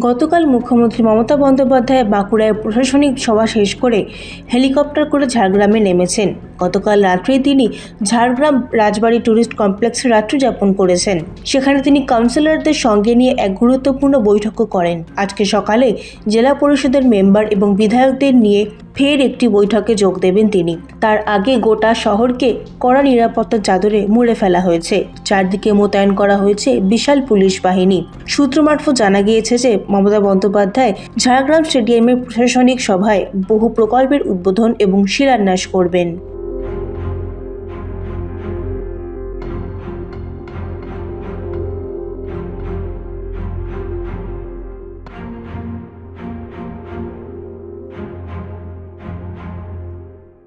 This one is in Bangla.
গতকাল মুখ্যমন্ত্রী মমতা বন্দ্যোপাধ্যায় বাঁকুড়ায় প্রশাসনিক সভা শেষ করে হেলিকপ্টার করে ঝাড়গ্রামে নেমেছেন। গতকাল রাত্রে তিনি ঝাড়গ্রাম রাজবাড়ি ট্যুরিস্ট কমপ্লেক্সে রাত্রি যাপন করেছেন। সেখানে তিনি কাউন্সিলরদের সঙ্গে নিয়ে এক গুরুত্বপূর্ণ বৈঠকও করেন। আজকে সকালে জেলা পরিষদের মেম্বার এবং বিধায়কদের নিয়ে ফের একটি বৈঠকে যোগ দেবেন তিনি। তার আগে গোটা শহরকে কড়া নিরাপত্তার চাদরে মুড়ে ফেলা হয়েছে। চারদিকে মোতায়েন করা হয়েছে বিশাল পুলিশ বাহিনী। সূত্র মারফত জানা গিয়েছে যে মমতা বন্দ্যোপাধ্যায় ঝাড়গ্রাম স্টেডিয়ামের প্রশাসনিক সভায় বহু প্রকল্পের উদ্বোধন এবং শিলান্যাস করবেন।